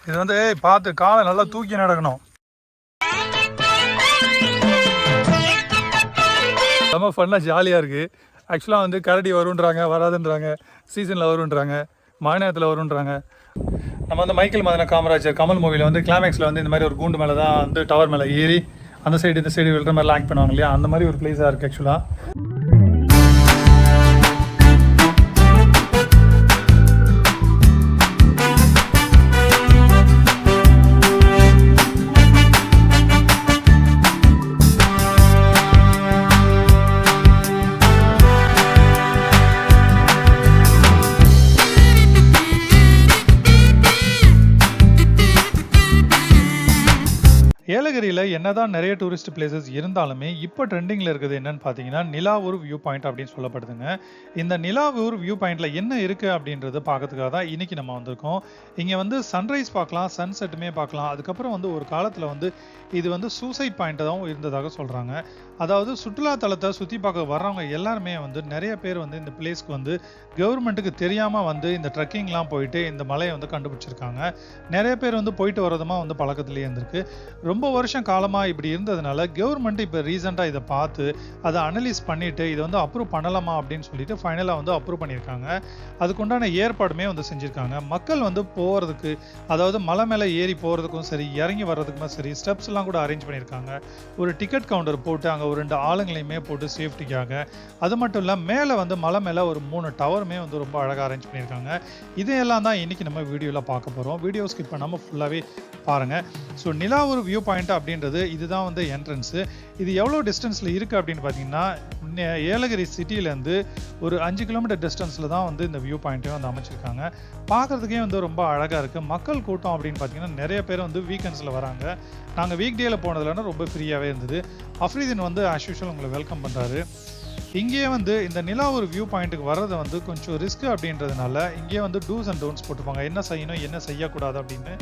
இது வந்து பார்த்து காலை நல்லா தூக்கி நடக்கணும். ரொம்ப ஃபன்னாக ஜாலியாக இருக்குது ஆக்சுவலாக வந்து கரடி வருன்றாங்க வராதுன்றாங்க சீசனில் வருன்றாங்க மழை நேரத்தில் வருன்றாங்க நம்ம வந்து மைக்கேல் மதன காமராஜர் கமல் மூவியில் வந்து கிளைமேக்ஸில் வந்து இந்த மாதிரி ஒரு கூண்டு மேலே தான் வந்து டவர் மேலே ஏறி அந்த சைடு இந்த சைடு விழுற மாதிரிலாம் ஆக்ட் பண்ணுவாங்க இல்லையா? அந்த மாதிரி ஒரு பிளேஸாக இருக்குது ஆக்சுவலாக நீலகிரியில் என்னதான் நிறைய டூரிஸ்ட் பிளேசஸ் இருந்தாலுமே இப்போ ட்ரெண்டிங்கில் இருக்குது என்னன்னு பார்த்தீங்கன்னா நிலாவூர் வியூ பாயிண்ட் அப்படின்னு சொல்லப்படுதுங்க இந்த நிலாவூர் வியூ பாயிண்ட்டில் என்ன இருக்குது அப்படின்றத பார்க்கறதுக்காக தான் இன்னைக்கு நம்ம வந்திருக்கோம் இங்கே வந்து சன்ரைஸ் பார்க்கலாம் சன்செட்டுமே பார்க்கலாம் அதுக்கப்புறம் வந்து ஒரு காலத்தில் வந்து இது வந்து சூசைட் பாயிண்ட்டாகவும் இருந்ததாக சொல்கிறாங்க அதாவது சுற்றுலா தலத்தை சுற்றி பார்க்க வர்றவங்க எல்லாருமே வந்து நிறைய பேர் வந்து இந்த பிளேஸ்க்கு வந்து கவர்மெண்ட்டுக்கு தெரியாமல் வந்து இந்த ட்ரெக்கிங்லாம் போயிட்டு இந்த மலையை வந்து கண்டுபிடிச்சிருக்காங்க நிறைய பேர் வந்து போயிட்டு வரதுமா வந்து பழக்கத்துலேயே இருந்திருக்கு ரொம்ப வருஷம் காலமாக இப்படி இருந்ததுனால கவர்மெண்ட் இப்போ ரீசெண்டாக இதை பார்த்து அதை அனலைஸ் பண்ணிவிட்டு இதை வந்து அப்ரூவ் பண்ணலாமா அப்படின்னு சொல்லிட்டு ஃபைனலாக வந்து அப்ரூவ் பண்ணியிருக்காங்க. அதுக்குண்டான ஏற்பாடுமே வந்து செஞ்சுருக்காங்க. மக்கள் வந்து போகிறதுக்கு அதாவது மலை மேலே ஏறி போகிறதுக்கும் சரி இறங்கி வர்றதுக்குமே சரி ஸ்டெப்ஸ் எல்லாம் கூட அரேஞ்ச் பண்ணியிருக்காங்க. ஒரு டிக்கெட் கவுண்டர் போட்டு அங்கே ஒரு ரெண்டு ஆளுங்களையுமே போட்டு சேஃப்டிக்காக அது மட்டும் இல்லை மேலே வந்து மலை மேலே ஒரு மூணு டவருமே வந்து ரொம்ப அழகாக அரேஞ்ச் பண்ணியிருக்காங்க. இதையெல்லாம் தான் இன்றைக்கி நம்ம வீடியோவில் பார்க்க போகிறோம் வீடியோ ஸ்கிப் பண்ணாமல் ஃபுல்லாகவே பாருங்கள் ஸோ நிலா ஒரு வியூ பாயிண்ட் அப்படின்றது இதுதான் வந்து என்ட்ரன்ஸு இது எவ்வளோ டிஸ்டன்ஸில் இருக்குது அப்படின்னு பார்த்தீங்கன்னா ஏலகிரி சிட்டிலேருந்து ஒரு அஞ்சு கிலோமீட்டர் டிஸ்டன்ஸில் தான் வந்து இந்த வியூ பாயிண்ட்டையும் வந்து அமைச்சிருக்காங்க. பார்க்குறதுக்கே வந்து ரொம்ப அழகாக இருக்குது மக்கள் கூட்டம் அப்படின்னு பார்த்தீங்கன்னா நிறைய பேர் வந்து வீக்கெண்ட்ஸில் வராங்க. நாங்கள் வீக் டேயில் போனதுலன்னா ரொம்ப ஃப்ரீயாகவே இருந்தது. அஃப்ரீதின் வந்து ஆஸ் யூஷுவல் உங்களை வெல்கம் பண்ணுறாரு இங்கேயே வந்து இந்த நிலா ஒரு வியூ பாயிண்ட்டுக்கு வர்றது வந்து கொஞ்சம் ரிஸ்க் அப்படின்றதுனால இங்கேயே வந்து டூஸ் அண்ட் டோன்ஸ் போட்டுப்பாங்க. என்ன செய்யணும் என்ன செய்யக்கூடாது அப்படின்னு.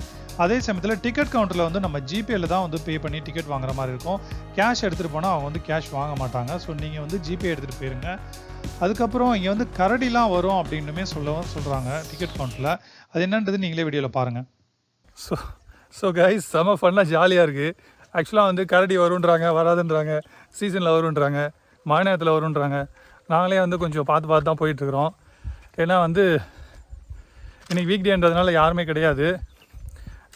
அதே சமயத்தில் டிக்கெட் கவுண்டரில் வந்து நம்ம ஜிபேல தான் வந்து பே பண்ணி டிக்கெட் வாங்குற மாதிரி இருக்கும். கேஷ் எடுத்துகிட்டு போனால் அவங்க வந்து கேஷ் வாங்க மாட்டாங்க. ஸோ நீங்கள் வந்து ஜிபே எடுத்துகிட்டு போயிருங்க. அதுக்கப்புறம் இங்கே வந்து கரடிலாம் வரும் அப்படின்னுமே சொல்லவும் சொல்கிறாங்க டிக்கெட் கவுண்டரில் அது என்னன்றது நீங்களே வீடியோவில் பாருங்கள் ஸோ ஸோ கைஸ் செம ஃபன்னாக ஜாலியாக இருக்குது ஆக்சுவலாக வந்து கரடி வருன்றாங்க வராதுன்றாங்க. சீசனில் வருன்றாங்க மழை நேரத்தில் வருன்றாங்க நாங்களே வந்து கொஞ்சம் பார்த்து பார்த்து தான் போயிட்டுருக்குறோம். ஏன்னா வந்து இன்றைக்கி வீக் டேன்றதுனால யாருமே கிடையாது.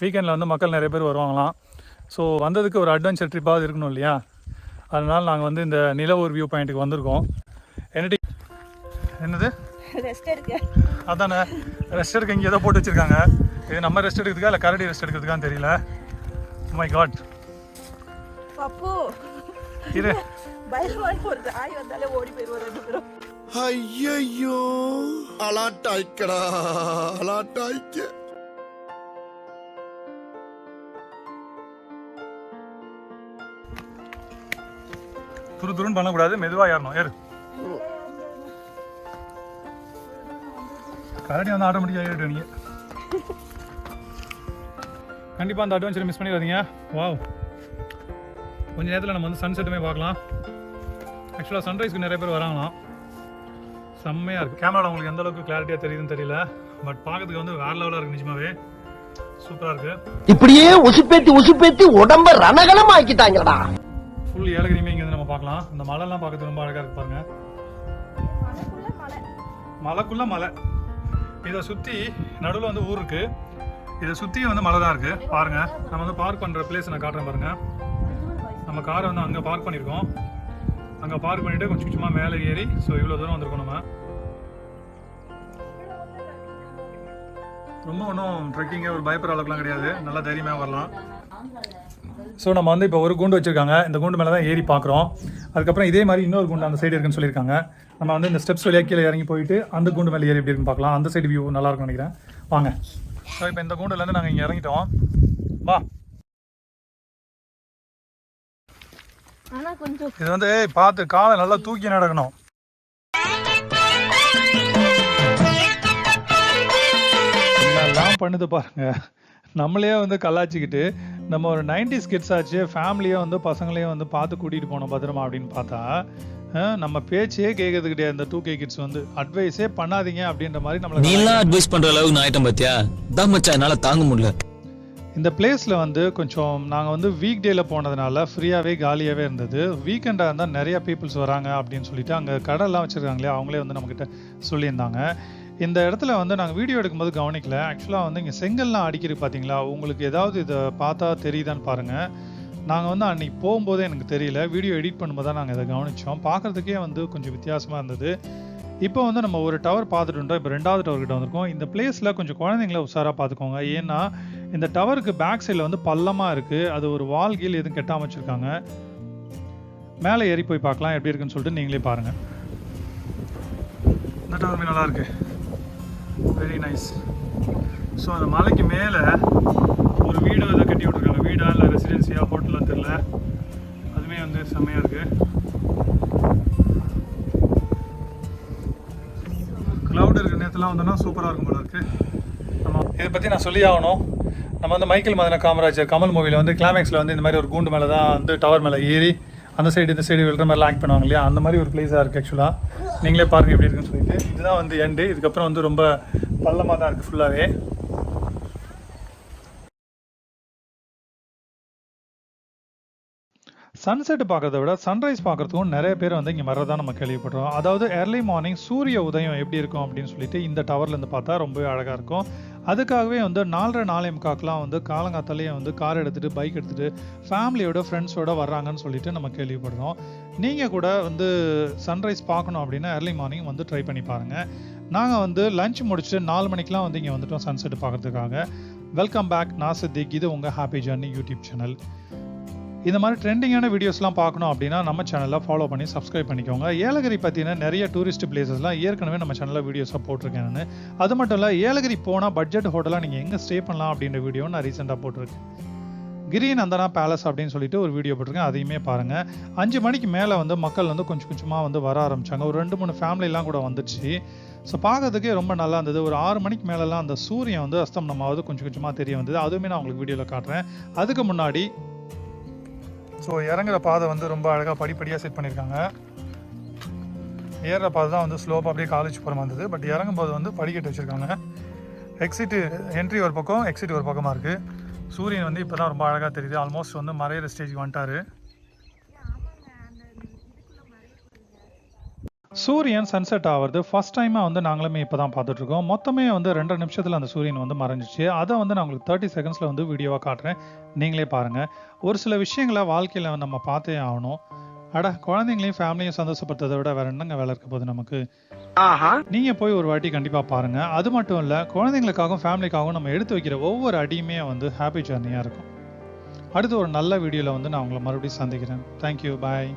வீக்கெண்டில் வந்து மக்கள் நிறைய பேர் வருவாங்களாம். ஸோ வந்ததுக்கு ஒரு அட்வென்ச்சர் ட்ரிப்பாவது இருக்கணும் இல்லையா? அதனால் நாங்கள் வந்து இந்த நிலவூர் வியூ பாயிண்ட்டுக்கு வந்திருக்கோம். என்னடி? என்னது? அதானே? ரெஸ்ட் எடுக்க இங்கே ஏதோ போட்டு வச்சிருக்காங்க. இது நம்ம ரெஸ்ட் எடுக்கிறதுக்கா இல்லை கரடி ரெஸ்ட் எடுக்கிறதுக்கான்னு தெரியல? மை காட் பப்பு. இரு. பயமாடி ஒரு தாய் வந்தாலே ஓடி போயிருவோம் ரெண்டு பேரும் ஐயையோ. அலாட்டாய்க்கடா அலாட்டாய்க்க. துரு துருன்னு பண்ணக்கூடாது மெதுவாக ஏறணும். ஏறு. கரடி வந்து ஆட்டோமேட்டிக்காக ஏறிட்டு நீங்கள் கண்டிப்பாக அந்த அட்வென்ச்சரை மிஸ் பண்ணிடாதீங்க. வாவ் கொஞ்ச நேரத்தில் நம்ம வந்து சன்செட்டுமே பார்க்கலாம். ஆக்சுவலாக சன்ரைஸ்க்கு நிறைய பேர் வராங்களாம். செம்மையாக இருக்குது கேமரா உங்களுக்கு எந்த அளவுக்கு கிளாரிட்டியாக தெரியுதுன்னு தெரியல. பட் பார்க்கறதுக்கு வந்து வேற லெவலாக இருக்குது நிஜமாவே. சூப்பராக இருக்குது இப்படியே உசுப்பேத்தி உசுப்பேத்தி உடம்ப ரணகலம் ஆக்கிட்டாங்கடா ஃபுல் ஏலகிரியுமே இங்கே வந்து நம்ம பார்க்கலாம். இந்த மலைலாம் பார்க்கறது ரொம்ப அழகாக இருக்கு பாருங்க. மலைக்குள்ள மலை. இதை சுற்றி நடுவில் வந்து ஊர் இருக்கு. இதை சுற்றி வந்து மலை தான் இருக்கு. பாருங்க. நம்ம வந்து பார்க் பண்ணுற பிளேஸ் நான் காட்டுறேன் பாருங்க. நம்ம காரை வந்து அங்கே பார்க் பண்ணியிருக்கோம் அங்கே பார்க் பண்ணிட்டு கொஞ்சம் கொஞ்சமாக மேலே ஏறி ஸோ இவ்வளோ தூரம் வந்திருக்கோம் நம்ம. ரொம்ப ஒன்றும் ட்ரெக்கிங்கே ஒரு பயப்படுற அளவுக்குலாம் கிடையாது. நல்லா தைரியமாக வரலாம். ஸோ நம்ம வந்து இப்போ ஒரு குண்டு வச்சுருக்காங்க. இந்த குண்டு மேலே தான் ஏறி பார்க்குறோம். அதுக்கப்புறம் இதே மாதிரி இன்னொரு குண்டு அந்த சைடு இருக்குன்னு சொல்லியிருக்காங்க. நம்ம வந்து இந்த ஸ்டெப்ஸ் வழியாக கீழே இறங்கி போயிட்டு அந்த குண்டு மேலே ஏறி எப்படி இருக்குன்னு பார்க்கலாம். அந்த சைடு வியூ நல்லா இருக்கும்னு நினைக்கிறேன். வாங்க. ஸோ இப்போ இந்த குண்டுலேருந்து நாங்கள் இங்கே இறங்கிட்டோம். வா. இது வந்து ஏய், பார்த்து காலை நல்லா தூக்கி நடக்கணும். என்னெல்லாம் பண்ணுது பாருங்க. நம்மளே வந்து கலாச்சிக்கிட்டு நம்ம ஒரு 90s கிட்ஸ் ஆச்சு ஃபேமிலியை வந்து பசங்களையும் வந்து பார்த்து கூட்டிகிட்டு போனோம் பத்திரமா அப்படின்னு பார்த்தா நம்ம பேச்சே கேட்கறது கிடையாது இந்த டூ கே கிட்ஸ் வந்து அட்வைஸே பண்ணாதீங்க அப்படின்ற மாதிரி நம்மளை நீலாம் அட்வைஸ் பண்ற அளவுக்கு நான் ஆயிட்டேன் பாத்தியா? தான் மச்சான் என்னால தாங்க முடியல. இந்த பிளேஸில் வந்து கொஞ்சம் நாங்கள் வந்து வீக் டேயில் போனதுனால ஃப்ரீயாகவே காலியாகவே இருந்தது. வீக்கெண்டாக இருந்தால் நிறையா பீப்புள்ஸ் வராங்க அப்படின்னு சொல்லிட்டு அங்கே கடைலாம் வச்சுருக்காங்களே அவங்களே வந்து நம்மக்கிட்ட சொல்லியிருந்தாங்க. இந்த இடத்துல வந்து நாங்கள் வீடியோ எடுக்கும்போது கவனிக்கல. ஆக்சுவலாக வந்து இங்கே செங்கல்லாம் அடிக்கிறது பார்த்தீங்களா உங்களுக்கு ஏதாவது இதை பார்த்தா தெரியுதான்னு பாருங்கள் நாங்கள் வந்து அன்றைக்கி போகும்போதே எனக்கு தெரியல. வீடியோ எடிட் பண்ணும்போது தான் நாங்கள் இதை கவனித்தோம் பார்க்குறதுக்கே வந்து கொஞ்சம் வித்தியாசமாக இருந்தது. இப்போ வந்து நம்ம ஒரு டவர் பார்த்துட்டு இருந்தோம் இப்போ ரெண்டாவது டவர்கிட்ட வந்திருக்கோம். இந்த பிளேஸில் கொஞ்சம் குழந்தைங்கள உஷாராக பார்த்துக்கோங்க ஏன்னா இந்த டவருக்கு பேக் சைடில் வந்து பள்ளமாக இருக்குது அது ஒரு வால் கீழ் எதுவும் கெட்டாம வச்சுருக்காங்க. மேலே ஏறி போய் பார்க்கலாம். எப்படி இருக்குன்னு சொல்லிட்டு நீங்களே பாருங்கள் இந்த டவர் நல்லா இருக்கு. வெரி நைஸ் ஸோ அந்த மலைக்கு மேலே ஒரு வீடு ஏதோ கட்டி விட்ருக்காங்க வீடா இல்லை ரெசிடென்சியாக ஹோட்டலாக தெரில அதுவுமே வந்து செம்மையாக இருக்குது க்ளவுட் இருக்கிற நேரத்துலாம் வந்தோன்னா சூப்பராக இருக்கும் போல இருக்குது நம்ம இதை பற்றி நான் சொல்லி ஆகணும். நம்ம வந்து மைக்கேல் மதன காமராஜர் கமல் மூவியில் வந்து கிளைமேக்ஸில் வந்து இந்த மாதிரி ஒரு கூண்டு மேலே தான் வந்து டவர் மேலே ஏறி அந்த சைடு இந்த சைடு விழுற மாதிரிலாம் ஆக்ட் பண்ணுவாங்க இல்லையா? அந்த மாதிரி ஒரு பிளேஸாக இருக்குது ஆக்சுவலாக நீங்களே பாருங்க எப்படி இருக்குன்னு சொல்லிட்டு. இதுதான் வந்து எண்டு இதுக்கப்புறம் வந்து ரொம்ப பள்ளமாக தான் இருக்குது ஃபுல்லாகவே சன்செட் பார்க்கறத விட சன்ரைஸ் பார்க்கறதுக்கும் நிறைய பேர் வந்து இங்கே மறதான் நம்ம கேள்விப்படுறோம். அதாவது ஏர்லி மார்னிங் சூரிய உதயம் எப்படி இருக்கும் அப்படின்னு சொல்லிட்டு இந்த டவர்லேருந்து பார்த்தா ரொம்பவே அழகாக இருக்கும். அதுக்காகவே வந்து நாலரை நாலே முக்காக்கெலாம் வந்து காலங்காத்தாலேயே வந்து கார் எடுத்துகிட்டு பைக் எடுத்துகிட்டு ஃபேமிலியோட ஃப்ரெண்ட்ஸோட வர்றாங்கன்னு சொல்லிட்டு நம்ம கேள்விப்படுறோம். நீங்கள் கூட வந்து சன்ரைஸ் பார்க்கணும் அப்படின்னா ஏர்லி மார்னிங் வந்து ட்ரை பண்ணி பாருங்கள் நாங்கள் வந்து லஞ்ச் முடிச்சுட்டு நாலு மணிக்கெலாம் வந்து இங்கே வந்துட்டோம் சன்செட் பார்க்கறதுக்காக. வெல்கம் பேக் நான் சித்திக். இது உங்கள் ஹாப்பி ஜர்னி யூடியூப் சேனல் இந்த மாதிரி ட்ரெண்டிங்கான வீடியோஸ்லாம் பார்க்கணும் அப்படின்னா நம்ம சேனலில் ஃபாலோ பண்ணி சப்ஸ்கிரைப் பண்ணிக்கோங்க. ஏலகிரி பற்றின நிறைய டூரிஸ்ட் பிளேசஸ்லாம் ஏற்கனவே நம்ம சேனலில் வீடியோஸாக போட்டிருக்கேன் நான். அது மட்டும் இல்லை ஏலகிரி போனால் பட்ஜெட் ஹோட்டலாக நீங்கள் எங்கே ஸ்டே பண்ணலாம் அப்படின்ற வீடியோ நான் ரீசெண்டாக போட்டிருக்கேன். கிரி நந்தனா பேலஸ் அப்படின்னு சொல்லிட்டு ஒரு வீடியோ போட்டிருக்கேன் அதையுமே பாருங்கள் அஞ்சு மணிக்கு மேலே வந்து மக்கள் வந்து கொஞ்சம் கொஞ்சமாக வந்து வர ஆரம்பிச்சாங்க. ஒரு ரெண்டு மூணு ஃபேமிலிலாம் கூட வந்துச்சு. ஸோ பார்க்கறதுக்கே ரொம்ப நல்லா இருந்தது. ஒரு ஆறு மணிக்கு மேலெலாம் அந்த சூரியன் வந்து அஸ்தமனமாவது கொஞ்சம் கொஞ்சமாக தெரிய வந்தது. அதுவுமே நான் உங்களுக்கு வீடியோவில் காட்டுறேன். அதுக்கு முன்னாடி ஸோ இறங்குற பாதை வந்து ரொம்ப அழகாக படிப்படியாக செட் பண்ணியிருக்காங்க ஏறுற பாதை தான் வந்து ஸ்லோப்பாக அப்படியே காலேஜ் போகிற மாதிரி இருந்தது. பட் இறங்கும் போது வந்து படிக்கட்டு வச்சுருக்காங்க. எக்ஸிட்டு என்ட்ரி ஒரு பக்கம் எக்ஸிட் ஒரு பக்கமாக இருக்குது சூரியன் வந்து இப்போ தான் ரொம்ப அழகாக தெரியுது. ஆல்மோஸ்ட் வந்து மறையிற ஸ்டேஜ் வந்துட்டார். சூரியன் சன்செட் ஆகிறது ஃபர்ஸ்ட் டைமாக வந்து நாங்களுமே இப்போ தான் பார்த்துட்ருக்கோம். மொத்தமே வந்து ரெண்டு நிமிஷத்தில் அந்த சூரியன் வந்து மறைஞ்சிச்சு. அதை வந்து நான் உங்களுக்கு தேர்ட்டி செகண்ட்ஸில் வந்து வீடியோவாக காட்டுறேன். நீங்களே பாருங்கள் ஒரு சில விஷயங்களை வாழ்க்கையில் நம்ம பார்த்தே ஆகணும். அட குழந்தைங்களையும் ஃபேமிலியும் சந்தோஷப்படுறதை விட வேற என்னங்க வேலை இருக்க போகுது நமக்கு? நீங்கள் போய் ஒரு வாட்டி கண்டிப்பாக பாருங்கள் அது மட்டும் இல்லை குழந்தைங்களுக்காகவும் ஃபேமிலிக்காகவும் நம்ம எடுத்து வைக்கிற ஒவ்வொரு அடியுமே வந்து ஹாப்பி ஜர்னியாக இருக்கும். அடுத்து ஒரு நல்ல வீடியோவில் வந்து நான் உங்களை மறுபடியும் சந்திக்கிறேன். Thank you bye